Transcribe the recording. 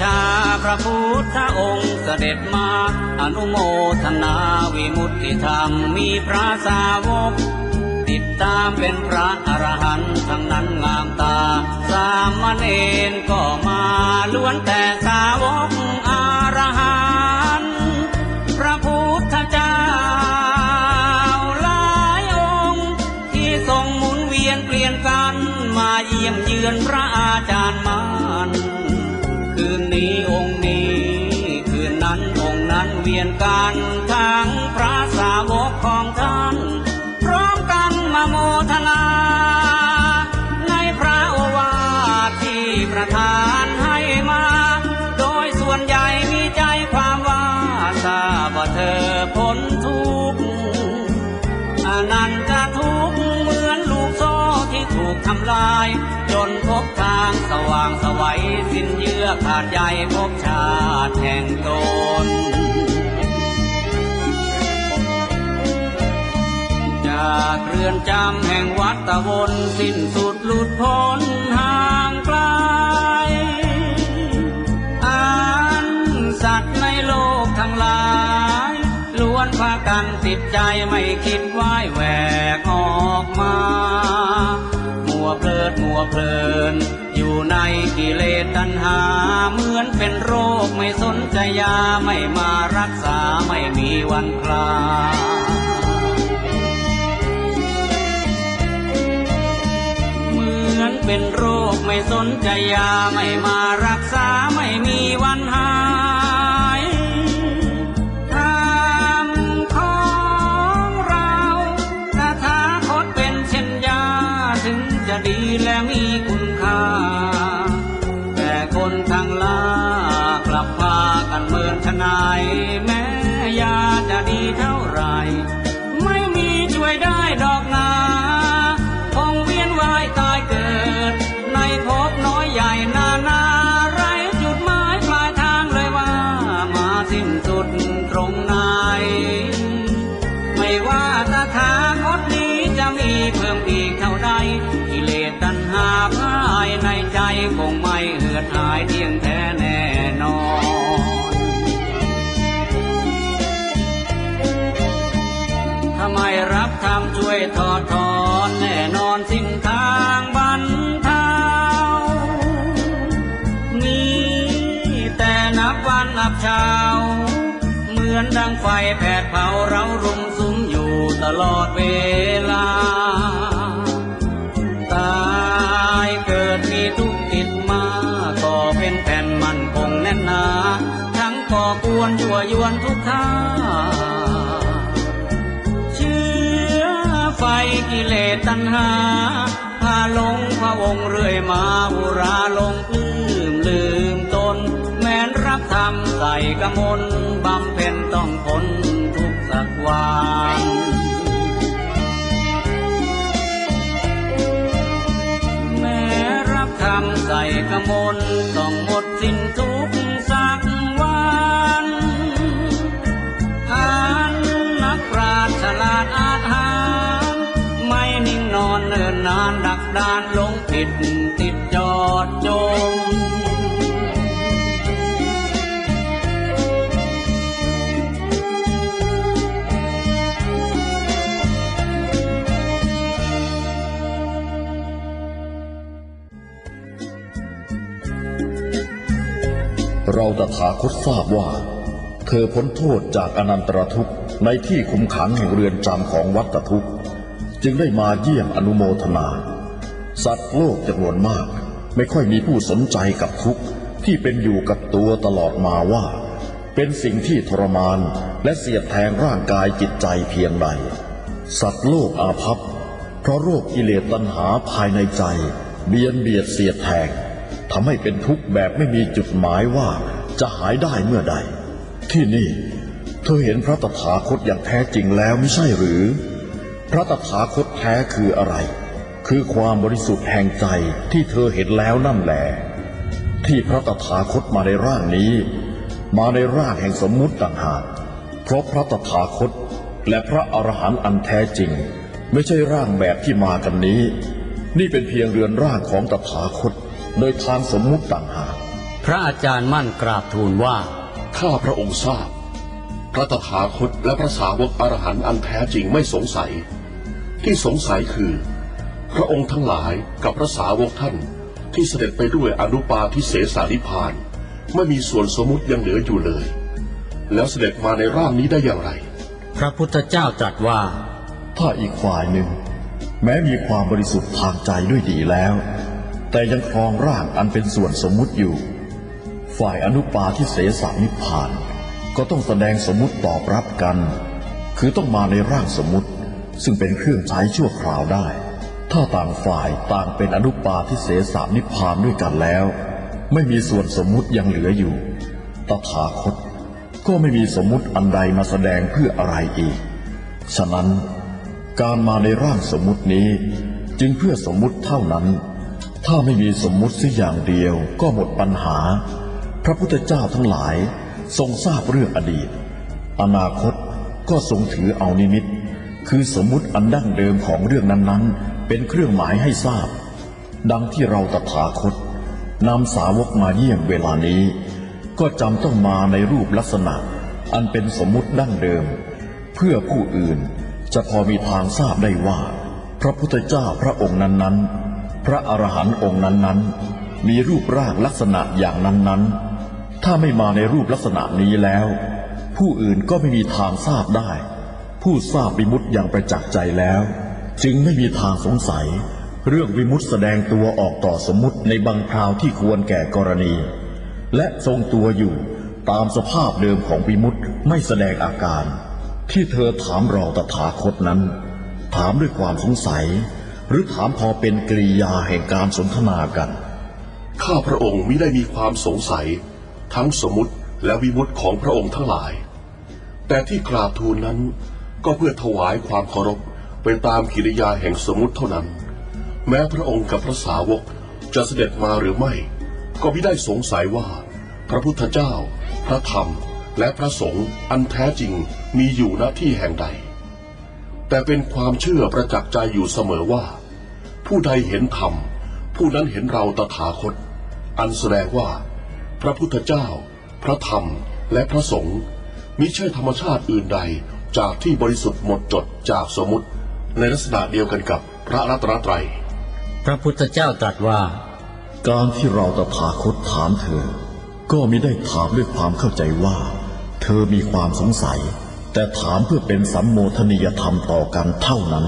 ชาพระพุทธองค์เสด็จมา อนุโมทนาวิมุตติธรรมมีพระสาวก ติดตามเป็นพระอรหันต์ทั้งนั้นงามตา สามเณรก็มาล้วนแต่สาวกอรหันต์พระพุทธเจ้าหลายองค์ ที่ทรงหมุนเวียนเปลี่ยนกันมาเยี่ยมเยือนพระอาจารย์มันคื นี้องค์นี้ คืนนั้นองค์นั้นเวียนกันทั้งพระสาวกของท่าน พร้อมกันมาโมทนา ในพระโอวาทที่ประทานาดใยพบชาติแห่งตน จากเรือนจำแห่งวัดตะวนสิ้นสุดหลุดพ้นห่างไกลอันสัตว์ในโลกทั้งหลายล้วนพากันติดใจไม่คิดว่ายแหวกออกมามัวเพลิดมัวเพลินอยู่ในกิเลสตัณหา เหมือนเป็นโรคไม่สนใจยาไม่มารักษาไม่มีวันคลายเหมือนเป็นโรคไม่สนใจยาไม่มารักษาำช่วยถอดถอนแน่นอนสิ้นทางบันเทามีแต่นับวันนับเช้า เหมือนดังไฟแผดเผาเรารุมสุมอยู่ตลอดเวลา ตายเกิดมีทุกข์ติดมาก็เป็นแผ่นมันคงแน่นหนา ทั้งก่อกวนยั่วยวนทุกท่า ไฟกิเลสตัณหา พาลงพระวงเรื่อยมาอุราลงลืมลืมตน แม้นรับธรรมใส่กมลบำเพ็ญต้องพ้นทุกสักวันแม้รับคำใส่กมลต้อง เราตถาคตทราบว่า เธอพ้นโทษจากอนันตรทุกข์ในที่คุมขังแห่งเรือนจำของวัฏทุกข์ จึงได้มาเยี่ยมอนุโมทนา สัตว์โลกจำนวนมาก ไม่ค่อยมีผู้สนใจกับทุกข์ที่เป็นอยู่กับตัวตลอดมาว่า เป็นสิ่งที่ทรมานและเสียดแทงร่างกายจิตใจเพียงใด สัตว์โลกอาภัพเพราะโรคกิเลสตัณหาภายในใจ เบียนเบียดเสียดแทง ทำให้เป็นทุกข์แบบไม่มีจุดหมายว่าจะหายได้เมื่อใด ที่นี่ เธอเห็นพระตถาคตอย่างแท้จริงแล้วไม่ใช่หรือ พระตถาคตแท้คืออะไร คือความบริสุทธิ์แห่งใจที่เธอเห็นแล้วนั่นแหละที่พระตถาคตมาในร่างนี้ มาในร่างแห่งสมมุติต่างหากเพราะพระตถาคตและพระอรหันต์อันแท้จริง ไม่ใช่ร่างแบบที่มากันนี้ นี่เป็นเพียงเรือนร่างของตถาคต โดยทางสมมุติต่างหากพระอาจารย์มั่นกราบทูลว่า ข้าพระองค์ทราบ พระตถาคตและพระสาวกอรหันต์อันแท้จริงไม่สงสัย ที่สงสัยคือ พระองค์ทั้งหลายกับพระสาวกท่านที่เสด็จไปด้วยอนุปาทิเสสานิพพานไม่มีส่วนสมมุติยังเหลืออยู่เลย แล้วเสด็จมาในร่างนี้ได้อย่างไร พระพุทธเจ้าตรัสว่า ถ้าอีกฝ่ายหนึ่ง แม้มีความบริสุทธิ์ทางใจด้วยดีแล้ว แต่ยังครองร่างอันเป็นส่วนสมมุติอยู่ ฝ่ายอนุปาที่เสสานิพพาน ก็ต้องแสดงสมมุติตอบรับกัน คือต้องมาในร่างสมมุติ ซึ่งเป็นเครื่องใช้ชั่วคราวได้ ถ้าต่างฝ่ายต่างเป็นอนุปาที่เสสานิพพานด้วยกันแล้ว ไม่มีส่วนสมมุติยังเหลืออยู่ ตถาคต ก็ไม่มีสมมุติอันใดมาแสดงเพื่ออะไรอีก ฉะนั้น การมาในร่างสมมุตินี้จึงเพื่อสมมุติเท่านั้น ถ้าไม่มีสมมุติสักอย่างเดียวก็หมดปัญหา พระพุทธเจ้าทั้งหลายทรงทราบเรื่องอดีต อนาคตก็ทรงถือเอานิมิต คือสมมุติอันดั้งเดิมของเรื่องนั้นๆ เป็นเครื่องหมายให้ทราบ ดังที่เราตถาคตนำสาวกมาเยี่ยมเวลานี้ ก็จำต้องมาในรูปลักษณะ อันเป็นสมมุติดั้งเดิม เพื่อผู้อื่นจะพอมีทางทราบได้ว่า พระพุทธเจ้าพระองค์นั้นๆ พระอรหันต์องค์นั้นๆ มีรูปร่างลักษณะอย่างนั้นๆ ถ้าไม่มาในรูปลักษณะนี้แล้ว ผู้อื่นก็ไม่มีทางทราบได้ ผู้ทราบวิมุตติอย่างประจักษ์ใจแล้ว จึงไม่มีทางสงสัย เรื่องวิมุตติแสดงตัวออกต่อสมมุติในบางคราวที่ควรแก่กรณี และทรงตัวอยู่ตามสภาพเดิมของวิมุตติไม่แสดงอาการ ที่เธอถามเราตถาคตนั้น ถามด้วยความสงสัย หรือถามพอเป็นกริยาแห่งการสนทนากัน ข้าพระองค์มิได้มีความสงสัย ทั้งสมมติและวิมุติของพระองค์ทั้งหลาย แต่ที่กราบทูลนั้นก็เพื่อถวายความเคารพไปตามกิริยาแห่งสมมติเท่านั้น แม้พระองค์กับพระสาวกจะเสด็จมาหรือไม่ ก็ไม่ได้สงสัยว่า พระพุทธเจ้า พระธรรม และพระสงฆ์อันแท้จริงมีอยู่ณที่แห่งใด แต่เป็นความเชื่อประจักษ์ใจอยู่เสมอว่า ผู้ใดเห็นธรรม ผู้นั้นเห็นเราตถาคต อันแสดงว่า พระพุทธเจ้า พระธรรมและพระสงฆ์มิใช่ธรรมชาติอื่นใดจากที่บริสุทธิ์หมดจดจากสมมติ ในลักษณะเดียวกันกับพระรัตนตรัย พระพุทธเจ้าตรัสว่า การที่เราตถาคตถามเธอ ก็มิได้ถามด้วยความเข้าใจว่า เธอมีความสงสัย แต่ถามเพื่อเป็นสัมโมทนียธรรมต่อกันเท่านั้น